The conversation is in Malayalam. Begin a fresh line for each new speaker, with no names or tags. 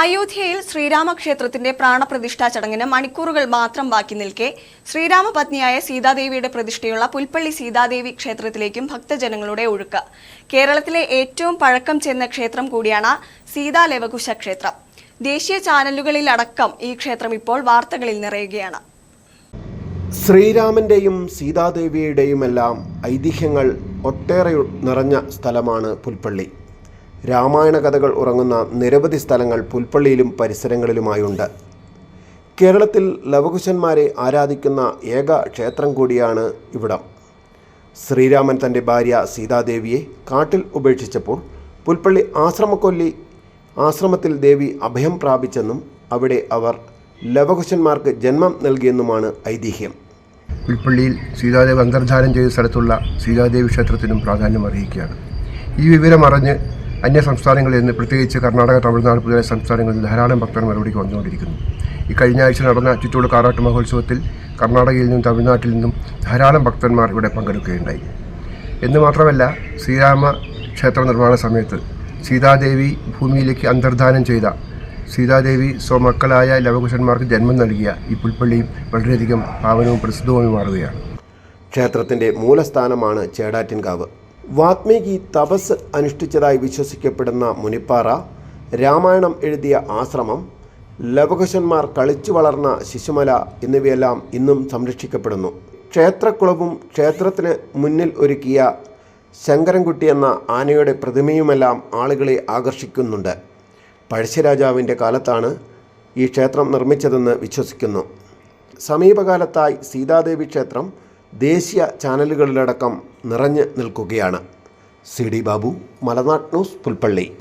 അയോധ്യയിൽ ശ്രീരാമക്ഷേത്രത്തിന്റെ പ്രാണപ്രതിഷ്ഠാ ചടങ്ങിന് മണിക്കൂറുകൾ മാത്രം ബാക്കി നിൽക്കെ ശ്രീരാമപത്നിയായ സീതാദേവിയുടെ പ്രതിഷ്ഠയുള്ള പുൽപ്പള്ളി സീതാദേവി ക്ഷേത്രത്തിലേക്കും ഭക്തജനങ്ങളുടെ ഒഴുക്ക്. കേരളത്തിലെ ഏറ്റവും പഴക്കം ചെന്ന ക്ഷേത്രം കൂടിയാണ് സീതാലവകുശ ക്ഷേത്രം ദേശീയ ചാനലുകളിലടക്കം ഈ ക്ഷേത്രം ഇപ്പോൾ വാർത്തകളിൽ നിറയുകയാണ്.
ശ്രീരാമന്റെയും സീതാദേവിയുടെയുമെല്ലാം ഐതിഹ്യങ്ങൾ ഒട്ടേറെ നിറഞ്ഞ സ്ഥലമാണ് പുൽപ്പള്ളി. രാമായണ കഥകൾ ഉറങ്ങുന്ന നിരവധി സ്ഥലങ്ങൾ പുൽപ്പള്ളിയിലും പരിസരങ്ങളിലുമായുണ്ട്. കേരളത്തിൽ ലവകുശന്മാരെ ആരാധിക്കുന്ന ഏക ക്ഷേത്രം കൂടിയാണ് ഇവിടം. ശ്രീരാമൻ തന്റെ ഭാര്യ സീതാദേവിയെ കാട്ടിൽ ഉപേക്ഷിച്ചപ്പോൾ പുൽപ്പള്ളി ആശ്രമക്കൊല്ലി ആശ്രമത്തിൽ ദേവി അഭയം പ്രാപിച്ചെന്നും അവിടെ അവർ ലവകുശന്മാർക്ക് ജന്മം നൽകിയെന്നുമാണ് ഐതിഹ്യം.
പുൽപ്പള്ളിയിൽ സീതാദേവി അന്തർധാനം ചെയ്ത സ്ഥലത്തുള്ള സീതാദേവി ക്ഷേത്രത്തിനും പ്രാധാന്യം അറിയിക്കുകയാണ് ഈ വിവരം അറിഞ്ഞ് അന്യ സംസ്ഥാനങ്ങളിൽ നിന്ന് പ്രത്യേകിച്ച് കർണാടക തമിഴ്നാട് പുതിയ സംസ്ഥാനങ്ങളിൽ ധാരാളം ഭക്തർ മറുപടിക്ക് വന്നുകൊണ്ടിരിക്കുന്നു ഈ കഴിഞ്ഞ ആഴ്ച നടന്ന ചുറ്റോട് കാറാട്ട് മഹോത്സവത്തിൽ കർണാടകയിൽ നിന്നും തമിഴ്നാട്ടിൽ നിന്നും ധാരാളം ഭക്തന്മാർ ഇവിടെ പങ്കെടുക്കുകയുണ്ടായി. എന്ന് മാത്രമല്ല ശ്രീരാമ ക്ഷേത്ര നിർമ്മാണ സമയത്ത് സീതാദേവി ഭൂമിയിലേക്ക് അന്തർധാനം ചെയ്ത സീതാദേവി സ്വമക്കളായ ലവകുശന്മാർക്ക് ജന്മം നൽകിയ ഈ പുൽപ്പള്ളിയും വളരെയധികം പാവനവും പ്രസിദ്ധവുമായി മാറുകയാണ്.
ക്ഷേത്രത്തിന്റെ മൂലസ്ഥാനമാണ് ചേടാറ്റിൻകാവ്. വാത്മീകി തപസ് അനുഷ്ഠിച്ചതായി വിശ്വസിക്കപ്പെടുന്ന മുനിപ്പാറ രാമായണം എഴുതിയ ആശ്രമം ലവകുശന്മാർ കളിച്ചു വളർന്ന ശിശുമല എന്നിവയെല്ലാം ഇന്നും സംരക്ഷിക്കപ്പെടുന്നു. ക്ഷേത്രക്കുളവും ക്ഷേത്രത്തിന് മുന്നിൽ ഒരുക്കിയ ശങ്കരൻകുട്ടി എന്ന ആനയുടെ പ്രതിമയുമെല്ലാം ആളുകളെ ആകർഷിക്കുന്നുണ്ട്. പഴശ്ശിരാജാവിന്റെ കാലത്താണ് ഈ ക്ഷേത്രം നിർമ്മിച്ചതെന്ന് വിശ്വസിക്കുന്നു. സമീപകാലത്തായി സീതാദേവി ക്ഷേത്രം ദേശീയ ചാനലുകളിലടക്കം നിറഞ്ഞു നിൽക്കുകയാണ്. C D Babu Malanad news Pulpally.